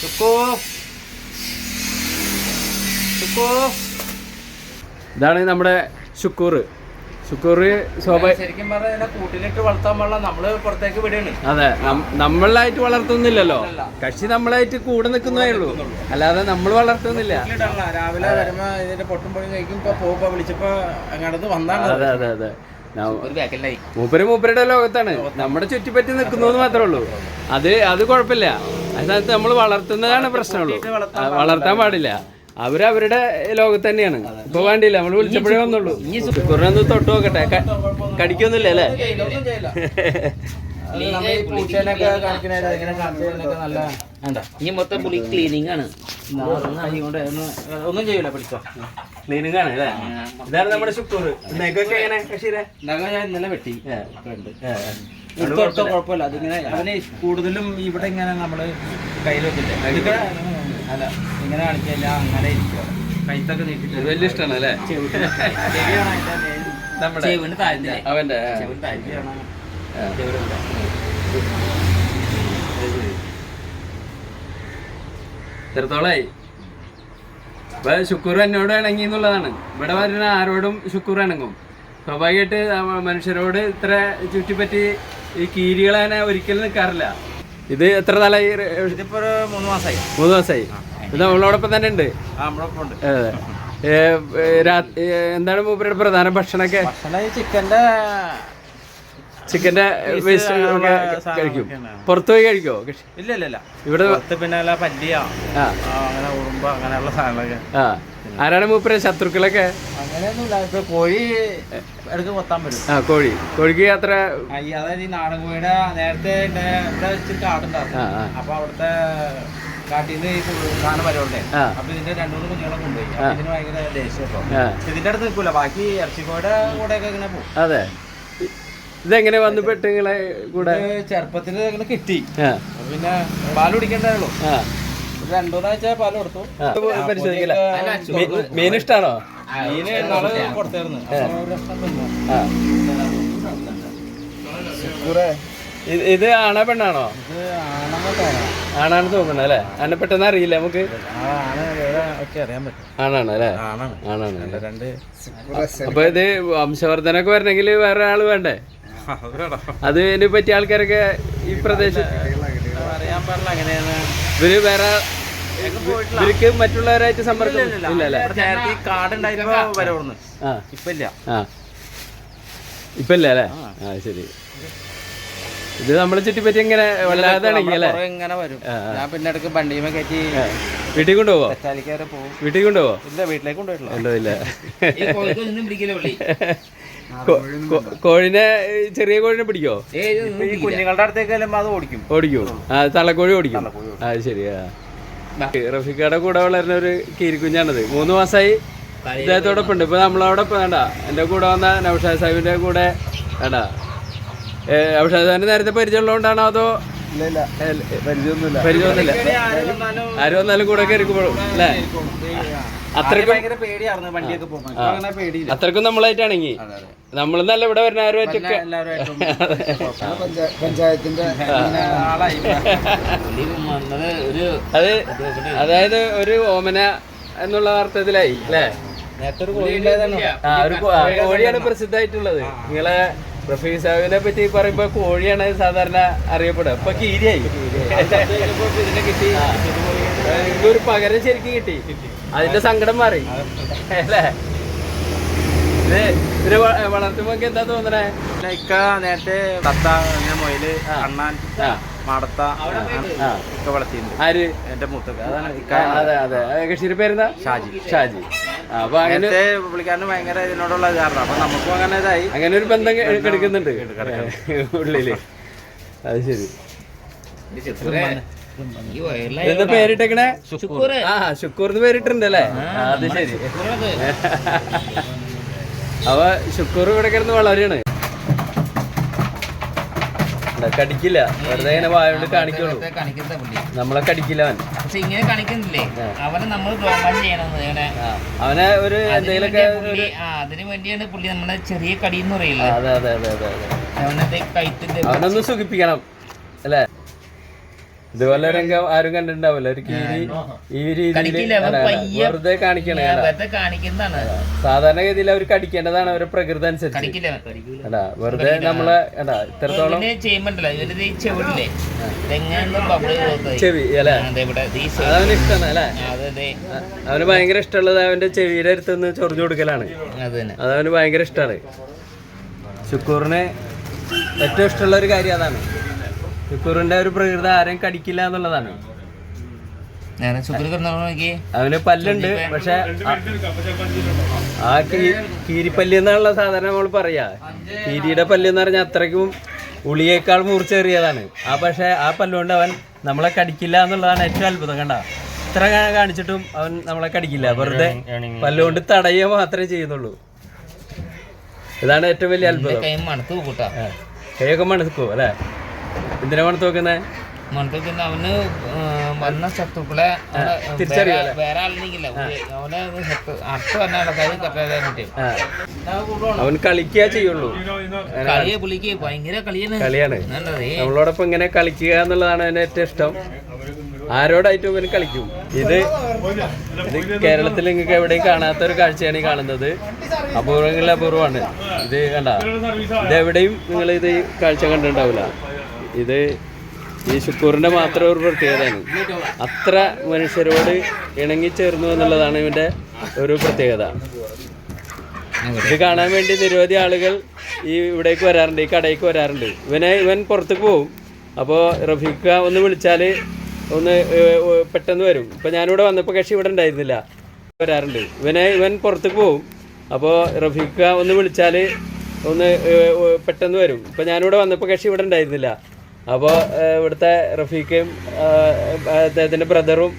ചുക്കു ചുക്കു ഇതാണ് നമ്മുടെ ശുക്കൂർ ശുക്കൂർ ശരിക്കും പറഞ്ഞാൽ കൂട്ടിലിട്ട് വളർത്താൻ പാടില്ല. നമ്മൾ പുറത്തേക്ക് വിടുകയാണ്. അതെ നമ്മളായിട്ട് വളർത്തുന്നില്ലല്ലോ. കക്ഷി നമ്മളായിട്ട് കൂടെ നിൽക്കുന്നേ ഉള്ളൂ. അല്ലാതെ നമ്മൾ വളർത്തുന്നില്ല. രാവിലെ വരുമ്പോ ഇതിന്റെ പൊട്ടും പൊടിയും കഴിക്കും. ഇപ്പൊ പോകുമ്പോ വിളിച്ചപ്പോ അങ്ങോട്ട് വന്നാണ്. അതെ അതെ അതെ. മൂപ്പര് മൂപ്പരുടെ ലോകത്താണ്. നമ്മുടെ ചുറ്റിപ്പറ്റി നിൽക്കുന്നു മാത്രമേ ഉള്ളൂ. അത് അത്. കുഴപ്പമില്ല. അതിനകത്ത് നമ്മൾ വളർത്തുന്നതാണ് പ്രശ്നമുള്ളൂ. വളർത്താൻ പാടില്ല. അവർ അവരുടെ ലോകത്ത് തന്നെയാണ്. ഇപ്പൊ വേണ്ടിയില്ല. നമ്മൾ വിളിച്ചപ്പോഴേ വന്നുള്ളൂ. കുറേ ഒന്ന് തൊട്ട് നോക്കട്ടെ. കടിക്കൊന്നുമില്ല അല്ലേ? ഇനി മൊത്തം പുളി ക്ലീനിങ് ആണ്. ഒന്നും ചെയ്യൂല പിടിച്ചോ. ക്ലീനിങ് ആണ് അല്ലേ? ഇതാണ് നമ്മുടെ ശുക്കൂർ എങ്ങനെ കക്ഷിയുടെ നഖം ഞാൻ ഇന്നലെ വെട്ടി. കുഴപ്പമില്ല. അതിങ്ങനെ അവന് കൂടുതലും ഇവിടെ ഇങ്ങനെ നമ്മൾ കയ്യിൽ വെച്ചിട്ട്. അല്ല ഇങ്ങനെ കാണിക്കില്ല അങ്ങനെ ഇരിക്കുക കൈത്തൊക്കെ നീട്ടിട്ട്. വലിയ ഇഷ്ടമാണ് അല്ലേ. നമ്മുടെ അവന്റെ ആ. എത്രത്തോളായി ഇപ്പൊ ശുക്കൂർ എന്നോട് ഇണങ്ങി എന്നുള്ളതാണ്. ഇവിടെ വരുന്ന ആരോടും ശുക്കൂർ ഇണങ്ങും. സ്വാഭാവികമായിട്ട് മനുഷ്യരോട് ഇത്ര ചുറ്റിപ്പറ്റി ഈ കീരികൾ തന്നെ ഒരിക്കലും നിൽക്കാറില്ല. ഇത് എത്ര നാളായി? ഇതിപ്പോ ഒരു മൂന്ന് മാസമായി മൂന്ന് മാസമായി ഇത് നമ്മളോടൊപ്പം തന്നെ ഉണ്ട്? അതെ എന്താണ് മൂപ്പരുടെ പ്രധാന ഭക്ഷണമൊക്കെ? ഭക്ഷണം ഈ ചിക്കന്റെ വേസ്റ്റ് കഴിക്കും. പുറത്തു പോയി കഴിക്കോ ഇല്ല ഇല്ല ഇല്ല ഇവിടെ പിന്നെ പല്ലിയ. അങ്ങനെ ഉറുമ്പ് അങ്ങനെയുള്ള സാധനങ്ങളൊക്കെ. ആ. ആരാണ് മൂപ്പര്? ശത്രുക്കളൊക്കെ? അങ്ങനെയൊന്നുമില്ല. ഇപ്പൊ കോഴി ഇടയ്ക്ക് കൊത്താൻ വരും ആ കോഴി. കോഴിക്ക് അത്ര ഈ അതായത് ഈ നാടൻ കോഴിയുടെ നേരത്തെ ഇവിടെ ഇച്ചിരി കാടുണ്ടായിരുന്നു. അപ്പൊ അവിടുത്തെ കാട്ടിൽ നിന്ന് ഈ സാധനം വരവുണ്ടേ. അപ്പൊ ഇതിന്റെ രണ്ടു മൂന്ന് കുഞ്ഞുങ്ങളെ കൊണ്ടുപോയി. ഇതിന് ഭയങ്കര ദേഷ്യം ഇതിന്റെ അടുത്ത് നിൽക്കൂല. ബാക്കി ഇറച്ചിക്കോയുടെ കൂടെ ഒക്കെ ഇങ്ങനെ പോകും. അതെ. ഇതെങ്ങനെ വന്നു പെട്ട് നിങ്ങളെ കൂടെ ചെറുപ്പത്തിൽ അങ്ങനെ കിട്ടി. പിന്നെ പാൽ കുടിക്കണ്ടല്ലോ ആ. ഒരു രണ്ടു മൂന്നാഴ്ച പാൽ കൊടുത്തു. ആ. പരിശോധിക്കില്ല? മീ- മീൻ ഇഷ്ടാണോ? മീന് നാളെ കൊടുത്തായിരുന്നു. അപ്പൊ ഒരു കഷ്ണം തിന്നു. ആ. ഇത് ആണ പെണ്ണാണോ? ഇത് ആണെന്ന് തോന്നണം ആണാണ് തോന്നുന്നത് അല്ലേ? അന്നെ പെട്ടെന്ന് അറിയില്ല നമുക്ക്? ആണാണ് അല്ലേ? ആണാണ്. ആണാണ്. രണ്ട് രണ്ട് അപ്പൊ ഇത് വംശവർദ്ധനൊക്കെ വരണമെങ്കിൽ വേറെ ആൾ വേണ്ടേ? അത് ഇതിനെ പറ്റിയ ആൾക്കാരൊക്കെ ഈ പ്രദേശത്ത് അറിയാൻ പാടില്ല അങ്ങനെയാണ്. ഇവർ വേറെ ഇവർക്ക് മറ്റുള്ളവരായിട്ട് സമ്പർക്കം നേരത്തെ ഈ കാർഡ് ഇപ്പൊ ഇല്ല ആ. ഇപ്പൊ ഇല്ല അല്ലേ? ആ. ശരി. ഇത് നമ്മളെ ചുറ്റിപ്പറ്റി ഇങ്ങനെ വല്ലാതെ അല്ലേ? ഇങ്ങനെ വരും. ഞാൻ പിന്നെ ഇടയ്ക്ക് വണ്ടിയുമേ കയറ്റി ആ. വീട്ടിൽ കൊണ്ടുപോവോ? വീട്ടിൽ കൊണ്ടുപോവോ? ഇല്ല വീട്ടിലേക്ക് കൊണ്ടുപോയിട്ടില്ല. കോഴിനെ ചെറിയ കോഴിനെ പിടിക്കോ? ഈ കുഞ്ഞുങ്ങളുടെ അടുത്തേക്ക് ചെല്ലുമ്പോ അത് ഓടിക്കും. ഓടിക്കോ? ആ. തള്ളക്കോഴി ഓടിക്കും. ആ. ശരിയാ റഫിക്കയുടെ റഫീഖയുടെ കൂടെ വളരുന്ന ഒരു കീരിക്കുഞ്ഞാണത്. മൂന്ന് മാസമായി ഇദ്ദേഹത്തോടൊപ്പം ഉണ്ട്. ഇപ്പൊ നമ്മളവിടെ വേണ്ട. എന്റെ കൂടെ വന്ന നൌഷാദ് സാഹിബിന്റെ കൂടെ വേണ്ട. നൌഷാദ് സാഹിബിന്റെ നേരത്തെ പരിചയമുള്ളതുകൊണ്ടാണോ അതോ പരിചയമൊന്നുമില്ല? പരിചയമൊന്നുമില്ല. ആര് വന്നാലും ആരും വന്നാലും കൂടെ കയറിക്കോളും അല്ലേ? അത്രയ്ക്ക് പേടിയായിരുന്നു വണ്ടിയൊക്കെ പോകുമ്പോൾ അത്രക്കും നമ്മളായിട്ടാണെങ്കിൽ അതെ അതെ. നമ്മൾ നല്ല ഇവിടെ വരുന്ന ആരുമായിട്ടൊക്കെ പഞ്ചായത്തിന്റെ അത് അതായത് ഒരു ഓമന എന്നുള്ള അർത്ഥത്തിലായി അല്ലേ? കോഴിയാണ് പ്രസിദ്ധമായിട്ടുള്ളത്. നിങ്ങളെ റഫീ സാഹിബിനെ പറ്റി പറയുമ്പോ കോഴിയാണ് സാധാരണ അറിയപ്പെടുക. ഇപ്പൊ കീരിയായി. ഒരു പകരം ശരിക്കും കിട്ടി. അതിന്റെ സങ്കടം മാറി. അല്ലേ? ഇത് ഇതിന് വളർത്തുമ്പോ എന്താ തോന്നണേ? ഇക്ക നേരത്തെ തത്ത അങ്ങനെ മൊയിൽ അണ്ണാൻ മാടത്ത ഒക്കെ വളർത്തിയിട്ടുണ്ട്. ആര്? എന്റെ മൂത്തൊക്കെ അതാണ് ഇക്ക അതെ അതെ. കൃഷിയുടെ പേരെന്താ? ഷാജി. ഷാജി. അപ്പൊ അങ്ങനത്തെ പുള്ളിക്കാരന് ഭയങ്കര ഇതിനോടുള്ള കാരണം അപ്പൊ നമുക്കും അങ്ങനെ ഇതായി. അങ്ങനെ ഒരു ബന്ധം എടുക്കുന്നുണ്ട് കിടക്കുന്നുണ്ട്. ഉള്ളിൽ. അത് ശരി. എന്താ പേരിട്ടേക്കണേ. ആ ശുക്കൂർന്ന് പേരിട്ടുണ്ടല്ലേ അത് ശരി. അവ ശുക്കൂർ ഇവിടെ കിടന്ന് വളരെയാണ്. കടിക്കില്ല. വെറുതെ ഇങ്ങനെ വായോണ്ട് കാണിക്കുള്ളൂ. നമ്മളെ കടിക്കില്ല അവൻ. ഇങ്ങനെ കാണിക്കുന്നില്ലേ? അവനെ നമ്മൾ അവനെ ഒരു എന്തെങ്കിലും എന്തെങ്കിലുമൊക്കെ അതിന് വേണ്ടിയാണ് പുള്ളി നമ്മളെ ചെറിയ കടി എന്ന് പറയില്ല അതെ അതെ അതെ അതെ അവനൊന്ന് സുഖിപ്പിക്കണം അല്ലേ? ഇതുപോലെ രംഗം ആരും കണ്ടിട്ടുണ്ടാവില്ല. ഒരു കീരി ഈ രീതിയിൽ കടിക്കില്ല, വെറുതെ കാണിക്കണേ ഞാൻ വെറുതെ കാണിക്കുന്നതാണ്. സാധാരണഗതിയിൽ അവർ കടിക്കേണ്ടതാണ് അവരുടെ പ്രകൃതി അനുസരിച്ച്. വെറുതെ നമ്മളെ ഇത്രത്തോളം ചെവി അല്ലെ. അതവന് ഇഷ്ടമാണ് അല്ലേ? അവന് ഭയങ്കര ഇഷ്ടമുള്ളത് അവന്റെ ചെവിയുടെ അടുത്തുനിന്ന് ചൊറിഞ്ഞു കൊടുക്കലാണ്. അതവന് ഭയങ്കര ഇഷ്ടമാണ്. ശുക്കൂറിന് ഏറ്റവും ഇഷ്ടമുള്ള ഒരു കാര്യം അതാണ്. ശുക്കൂറിന്റെ ഒരു പ്രകൃതി ആരെയും കടിക്കില്ല എന്നുള്ളതാണ്. അവന് പല്ലുണ്ട് പക്ഷെ ആ- കീരിപ്പല്ലി എന്നുള്ള സാധാരണ നമ്മൾ പറയാ. കീരിയുടെ പല്ല് എന്ന് പറഞ്ഞാൽ അത്രയ്ക്കും ഉളിയേക്കാൾ മൂർച്ചേറിയതാണ് ആ പക്ഷെ ആ പല്ലുകൊണ്ട് അവൻ നമ്മളെ കടിക്കില്ല എന്നുള്ളതാണ് ഏറ്റവും അത്ഭുതം കണ്ട? ഇത്ര കാണിച്ചിട്ടും അവൻ നമ്മളെ കടിക്കില്ല. വെറുതെ പല്ലുകൊണ്ട് തടയുക മാത്രമേ ചെയ്യുന്നുള്ളൂ. ഇതാണ് ഏറ്റവും വലിയ അത്ഭുതം. കൈയൊക്കെ മണക്കോ അല്ലേ? എന്തിനാ മണത്ത് വെക്കുന്നേ മണത്ത് പിന്നെ അവന് വന്ന ശത്രുക്കളെ വേറെ- വേറെ അവനെ അടുത്ത് വന്ന ആൾക്കാർ. അവൻ കളിക്കുക ചെയ്യുള്ളൂ. കളിയെ പുള്ളിക്ക് ഭയങ്കര കളിയാണ്. കളിയാണ്. നമ്മളോടൊപ്പം ഇങ്ങനെ കളിക്കുക എന്നുള്ളതാണ് എന്റെ ഏറ്റവും ഇഷ്ടം. ആരോടായിട്ടും ഇവന് കളിക്കും. ഇത് ഇത് കേരളത്തിൽ നിങ്ങൾക്ക് എവിടെയും കാണാത്ത ഒരു കാഴ്ചയാണ് ഈ കാണുന്നത്. അപൂർവങ്ങളിൽ അപൂർവമാണ് ഇത് കണ്ട? ഇത് എവിടെയും നിങ്ങൾ ഇത് കാഴ്ച കണ്ടിട്ടുണ്ടാവില്ല. ഇത് ഈ ശുക്കൂറിന്റെ മാത്രം ഒരു പ്രത്യേകതയാണ്. അത്ര മനുഷ്യരോട് ഇണങ്ങിച്ചേർന്നു എന്നുള്ളതാണ് ഇവന്റെ ഒരു പ്രത്യേകത. ഇത് കാണാൻ വേണ്ടി നിരവധി ആളുകൾ ഈ ഇവിടേക്ക് വരാറുണ്ട് ഈ കടയിലേക്ക് വരാറുണ്ട്. ഇവനെ ഇവൻ പുറത്തേക്ക് പോവും. അപ്പോൾ റഫീഖ ഒന്ന് വിളിച്ചാൽ ഒന്ന് പെട്ടെന്ന് വരും. ഇപ്പം ഞാനിവിടെ വന്നപ്പോൾ കക്ഷി ഇവിടെ ഉണ്ടായിരുന്നില്ല. വരാറുണ്ട്. ഇവനെ ഇവൻ പുറത്തേക്ക് പോവും. അപ്പോൾ റഫീഖ ഒന്ന് വിളിച്ചാൽ ഒന്ന് പെട്ടെന്ന് വരും. ഇപ്പം ഞാനിവിടെ വന്നപ്പോൾ കക്ഷി ഇവിടെ ഉണ്ടായിരുന്നില്ല. അപ്പോൾ ഇവിടുത്തെ റഫീഖയും അദ്ദേഹത്തിന്റെ ബ്രദറും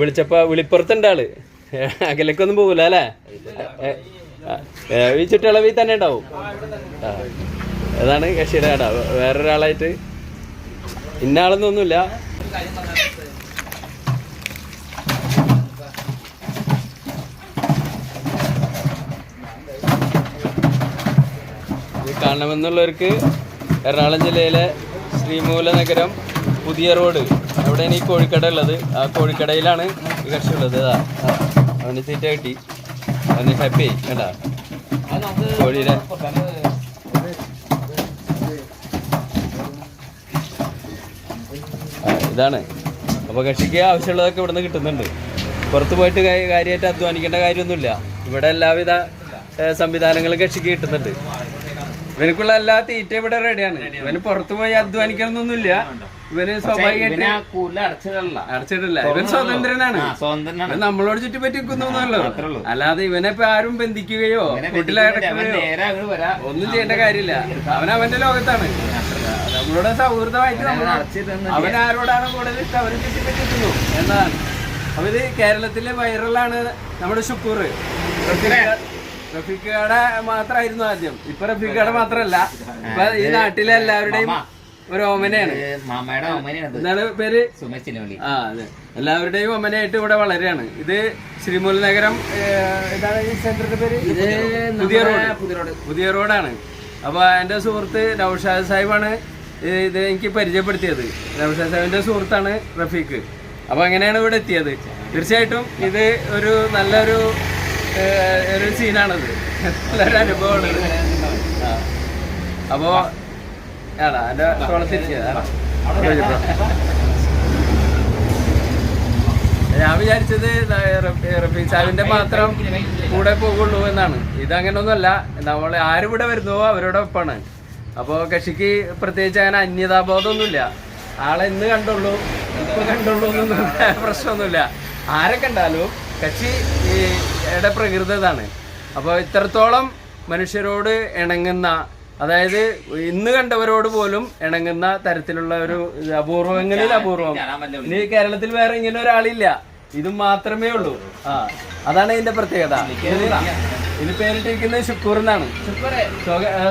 വിളിച്ചപ്പോൾ വിളിപ്പുറത്തുണ്ട് ആൾ. അകലേക്കൊന്നും പോകില്ല അല്ലേ? ഈ ചുറ്റളവിൽ തന്നെ ഉണ്ടാവും. അതാണ് കട വേറൊരാളായിട്ട് ഇന്ന ആളെന്നൊന്നുമില്ല കാണണമെന്നുള്ളവർക്ക് എറണാകുളം ജില്ലയിലെ ശ്രീമൂല നഗരം പുതിയ റോഡ്. അവിടെയാണ് ഈ കോഴിക്കട ഉള്ളത് ആ കോഴിക്കടയിലാണ് ഈ കക്ഷി ഉള്ളത് അതാ അവന് സീറ്റ് കിട്ടി. അവന് ഹാപ്പി കേട്ടാ കോഴിയുടെ ഇതാണ്. അപ്പോൾ കക്ഷിക്ക് ആവശ്യമുള്ളതൊക്കെ ഇവിടുന്ന് കിട്ടുന്നുണ്ട്. പുറത്തു പോയിട്ട് കാര്യമായിട്ട് അധ്വാനിക്കേണ്ട കാര്യമൊന്നുമില്ല. ഇവിടെ എല്ലാവിധ സംവിധാനങ്ങളും കക്ഷിക്ക് കിട്ടുന്നുണ്ട്. ഇവനക്കുള്ള എല്ലാ തീറ്റ ഇവിടെ റെഡിയാണ് ഇവന് പുറത്തു പോയി അധ്വാനിക്കണമെന്നൊന്നുമില്ല ഇവന് സ്വാഭാവികമായിട്ട് അടച്ചിട്ടില്ല ഇവൻ സ്വതന്ത്രനാണ്. സ്വന്തം ഇവൻ നമ്മളോട് ചുറ്റിപ്പറ്റി നിൽക്കുന്നല്ലോ അല്ലാതെ ഇവനെ ഇപ്പൊ ആരും ബന്ധിക്കുകയോ വീട്ടിലടക്കുകയോ ഒന്നും ചെയ്യേണ്ട കാര്യമില്ല. അവൻ അവന്റെ ലോകത്താണ്. നമ്മളോട് സൗഹൃദമായിട്ട് അവൻ ആരോടാണ് കൂടുതൽ ഇഷ്ടം? അവന് ചുറ്റിപ്പറ്റിക്കുന്നു എന്നതാണ് അവർ കേരളത്തിലെ വൈറലാണ് നമ്മുടെ ഷുക്കൂർ. റഫീഖയുടെ മാത്രമായിരുന്നു ആദ്യം. ഇപ്പൊ റഫീഖയുടെ മാത്രല്ല. ഇപ്പൊ ഈ നാട്ടിലെ എല്ലാവരുടെയും ഒരു ഓമനയാണ്. മാമയുടെ ഓമനയാണ് എന്താണ് പേര്? സുമേഷിനെ വിളി ആ അതെ. എല്ലാവരുടെയും ഓമനയായിട്ട് ഇവിടെ വളരെയാണ്. ഇത് ശ്രീമൂല നഗരം എന്താണ് ഈ സെന്ററിന്റെ പേര്? ഇത് പുതിയ റോഡ്. പുതിയ റോഡാണ്. അപ്പൊ എന്റെ സുഹൃത്ത് നൌഷാദ് സാഹിബാണ് ഇത് എനിക്ക് പരിചയപ്പെടുത്തിയത്. നൌഷാദ് സാഹിബിന്റെ സുഹൃത്താണ് റഫീഖ്. അപ്പൊ അങ്ങനെയാണ് ഇവിടെ എത്തിയത്. തീർച്ചയായിട്ടും ഇത് ഒരു നല്ലൊരു ഒരു സീനാണത്. നല്ലൊരു അനുഭവമാണ്. അപ്പോ ആടാ എന്റെ തോളത്തിരിക്കുക ഞാൻ വിചാരിച്ചത് റഫീ സാഹിബിന്റെ മാത്രം കൂടെ പോകുള്ളൂ എന്നാണ്. ഇതങ്ങനൊന്നുമല്ല നമ്മൾ ആരിവിടെ അവരുടെ ഒപ്പാണ്. അപ്പോൾ കക്ഷിക്ക് പ്രത്യേകിച്ച് അങ്ങനെ അന്യതാബോധമൊന്നുമില്ല. ആളെ ഇന്ന് കണ്ടുള്ളൂ ഇപ്പൊ കണ്ടുള്ളൂ എന്നൊന്നും പ്രശ്നമൊന്നുമില്ല. ആരെ കണ്ടാലും കക്ഷി ഈ യുടെ പ്രകൃതി ഇതാണ് അപ്പോൾ ഇത്രത്തോളം മനുഷ്യരോട് ഇണങ്ങുന്ന അതായത് ഇന്ന് കണ്ടവരോട് പോലും ഇണങ്ങുന്ന തരത്തിലുള്ള ഒരു അപൂർവങ്ങളിൽ അപൂർവം. ഇനി കേരളത്തിൽ വേറെ ഇങ്ങനെ ഒരാളില്ല. ഇത് മാത്രമേ ഉള്ളൂ. ആ അതാണ് ഇതിന്റെ പ്രത്യേകത. ഇത് പേരിട്ടിരിക്കുന്നത് ഷുക്കൂർ എന്നാണ്.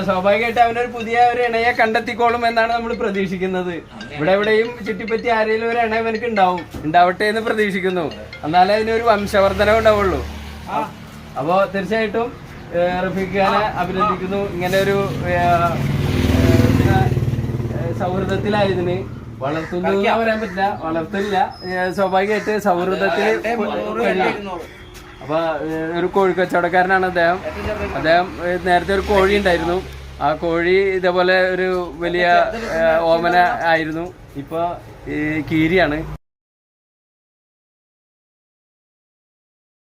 സ്വാഭാവികമായിട്ട് അവനൊരു പുതിയ ഒരു ഇണയെ കണ്ടെത്തിക്കോളും എന്നാണ് നമ്മൾ പ്രതീക്ഷിക്കുന്നത്. ഇവിടെ എവിടെയും ചുറ്റിപ്പറ്റി ആരെങ്കിലും ഒരു ഇണ ഇവനക്ക് ഉണ്ടാവും. ഉണ്ടാവട്ടെ എന്ന് പ്രതീക്ഷിക്കുന്നു. എന്നാലേ അതിനൊരു വംശവർദ്ധനം ഉണ്ടാവുള്ളൂ അപ്പോ തീർച്ചയായിട്ടും റഫീഖ് ഖാനെ അഭിനന്ദിക്കുന്നു. ഇങ്ങനെ ഒരു സൗഹൃദത്തിലായിരുന്നു സൗഹൃദത്തിലായതിന്. വളർത്തുന്നു പറയാൻ പറ്റില്ല. വളർത്തില്ല. സ്വാഭാവികമായിട്ട് സൗഹൃദത്തിൽ അപ്പൊ ഒരു കോഴി കച്ചവടക്കാരനാണ് അദ്ദേഹം. അദ്ദേഹം നേരത്തെ ഒരു കോഴി ഉണ്ടായിരുന്നു. ആ കോഴി ഇതേപോലെ ഒരു വലിയ ഓമന ആയിരുന്നു. ഇപ്പൊ ഈ കീരിയാണ്.